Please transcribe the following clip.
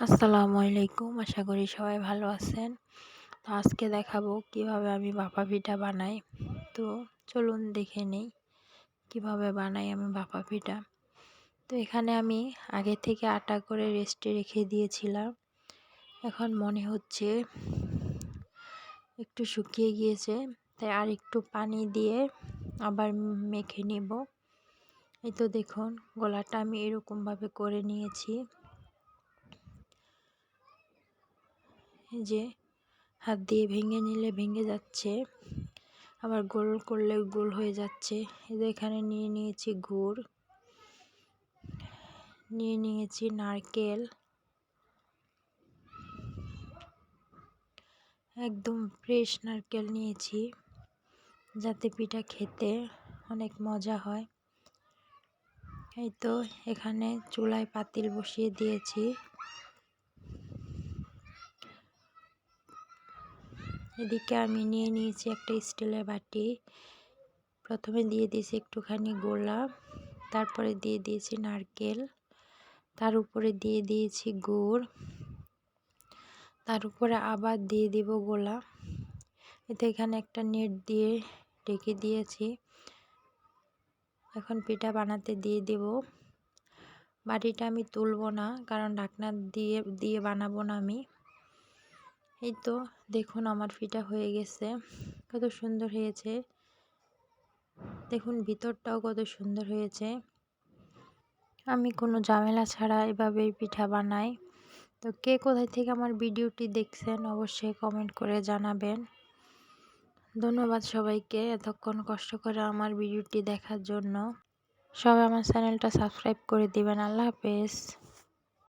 আসসালামু আলাইকুম, আশা করি সবাই ভালো আছেন। তো আজকে দেখাবো কীভাবে আমি বাপা পিঠা বানাই। তো চলুন দেখে নেই কীভাবে বানাই আমি বাপা পিঠা। তো এখানে আমি আগে থেকে আটা করে রেস্টে রেখে দিয়েছিলাম। এখন মনে হচ্ছে একটু শুকিয়ে গিয়েছে, তাই আর একটু পানি দিয়ে আবার মেখে নিব। এই তো দেখুন, গলাটা আমি এরকমভাবে করে নিয়েছি। যে হাত দিয়ে ভেঙে নিলে ভেঙে যাচ্ছে, আবার গোল করলে গোল হয়ে যাচ্ছে। এখানে নিয়ে নিয়েছি গুড়, নিয়ে নিয়েছি নারকেল। একদম ফ্রেশ নারকেল নিয়েছি, যাতে পিঠা খেতে অনেক মজা হয়। এই তো এখানে চুলায় পাতিল বসিয়ে দিয়েছি। এদিকে আমি নিয়ে নিয়েছি একটা স্টিলের বাটি। প্রথমে দিয়ে দিয়েছি একটুখানি গোলা, তারপরে দিয়ে দিয়েছি নারকেল, তার উপরে দিয়ে দিয়েছি গুড়, তার উপরে আবার দিয়ে দিব গোলা। এতে এখানে একটা নেট দিয়ে ঢেকে দিয়েছি। এখন পিঠা বানাতে দিয়ে দেব। বাটিটা আমি তুলব না, কারণ ঢাকনা দিয়ে দিয়ে বানাবো না আমি। এই তো দেখুন আমার ফিটা হয়ে গেছে, কত সুন্দর হয়েছে। দেখুন ভিতরটাও কত সুন্দর হয়েছে। আমি কোনো ঝামেলা ছাড়া এভাবেই পিঠা বানাই। তো কে কোথায় থেকে আমার ভিডিওটি দেখছেন অবশ্যই কমেন্ট করে জানাবেন। ধন্যবাদ সবাইকে এতক্ষণ কষ্ট করে আমার ভিডিওটি দেখার জন্য। সবাই আমার চ্যানেলটা সাবস্ক্রাইব করে দিবেন। আল্লাহ হাফেজ।